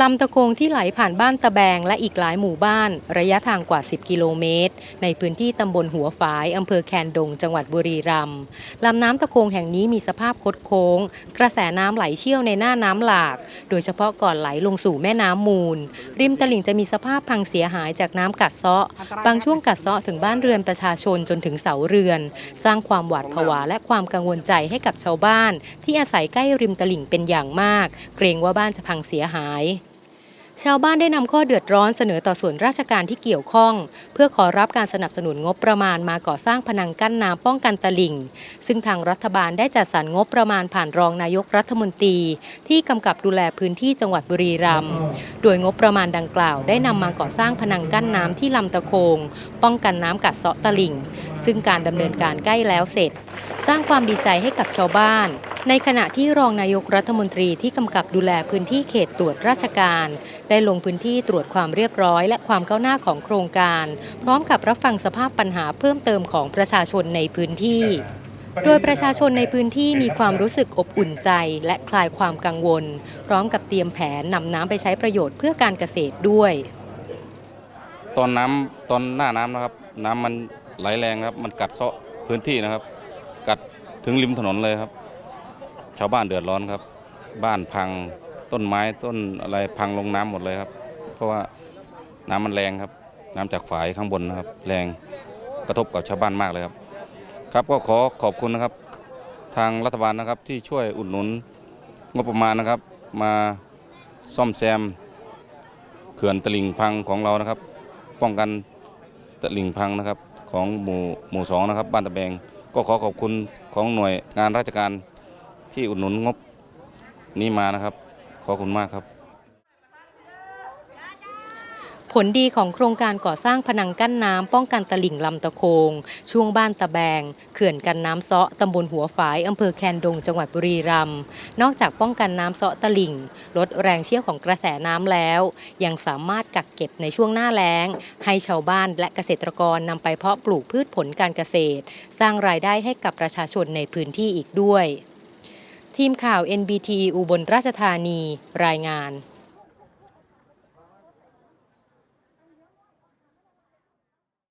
ลำตะโกงที่ไหลผ่านบ้านตะแบงและอีกหลายหมู่บ้าน ระยะทางกว่า 10 กิโลเมตร ในพื้นที่ตำบลหัวฝายอำเภอแคนดง จังหวัดบุรีรัมย์ลำน้ำตะโกงแห่งนี้มีสภาพคดโค้ง กระแสน้ำไหลเชี่ยวในหน้าน้ำหลาก โดยเฉพาะก่อนไหลลงสู่แม่น้ำมูล ริมตลิ่งจะมีสภาพพังเสียหายจากน้ำกัดเซาะ บางช่วงกัดเซาะถึงบ้านเรือนประชาชนจนถึงเสาเรือน สร้างความหวาดผวาและความกังวลใจให้กับชาวบ้าน ที่อาศัยใกล้ริมตลิ่งเป็นอย่างมาก เกรงว่าบ้านจะพังเสียหาย ชาวบ้านได้นำข้อเดือดร้อนเสนอต่อส่วนราชการที่เกี่ยวข้อง เพื่อขอรับการสนับสนุนงบประมาณมาก่อสร้างพนังกั้นน้ำป้องกันตลิ่ง ซึ่งทางรัฐบาลได้จัดสรรงบประมาณผ่านรองนายกรัฐมนตรี ที่กำกับดูแลพื้นที่จังหวัดบุรีรัมย์โดยงบประมาณดังกล่าว ได้นำมาก่อสร้างพนังกั้นน้ำที่ลำตะโคง ป้องกันน้ำกัดเซาะตลิ่ง ซึ่งการดำเนินการใกล้แล้วเสร็จ สร้างความดีใจให้กับชาวบ้าน ในขณะที่รองนายกรัฐมนตรีที่กำกับดูแลพื้นที่เขตตรวจราชการ ได้ลงพื้นที่ตรวจความเรียบร้อย และความก้าวหน้าของโครงการ พร้อมกับรับฟังสภาพปัญหาเพิ่มเติมของประชาชนในพื้นที่โดยประชาชนในพื้นที่มีความรู้สึกอบอุ่นใจและคลายความกังวล พร้อมกับเตรียมแผนนำน้ำไปใช้ประโยชน์เพื่อการเกษตรด้วย ตอนน้ำตอนหน้าน้ำนะครับ น้ำมันไหลแรงครับ มันกัดเซาะพื้นที่นะครับ กัดถึงริมถนนเลยครับ ชาวบ้านเดือดร้อนครับ บ้านพังต้นไม้ต้นอะไรพังลงน้ำหมดเลยครับ เพราะว่าน้ำมันแรงครับ น้ำจากฝายข้างบนนะครับ แรงกระทบกับชาวบ้านมากเลยครับ ครับก็ขอขอบคุณนะครับ ทางรัฐบาลนะครับที่ช่วยอุดหนุนงบประมาณนะครับ มาซ่อมแซมเขื่อนตลิ่งพังของเรานะครับ ป้องกันตลิ่งพังนะครับ ของหมู่หมู่สองนะครับ บ้านตะแบงก็ขอขอบคุณของหน่วยงานราชการ ที่อุดหนุนงบนี้มานะครับ ขอบคุณมากครับ ผลดีของโครงการก่อสร้างพนังกั้นน้ำป้องกันตลิ่งลำตะโคง ช่วงบ้านตะแบง เขื่อนกันน้ำเซาะตำบลหัวฝายอำเภอแคนดงจังหวัดบุรีรัมย์นอกจากป้องกันน้ำเซาะตลิ่ง ลดแรงเชี่ยวของกระแสน้ำแล้ว ยังสามารถกักเก็บในช่วงหน้าแล้ง ให้ชาวบ้านและเกษตรกรนำไปเพาะปลูกพืชผลการเกษตร สร้างรายได้ให้กับประชาชนในพื้นที่อีกด้วย ทีมข่าว NBT อุบลราชธานีรายงาน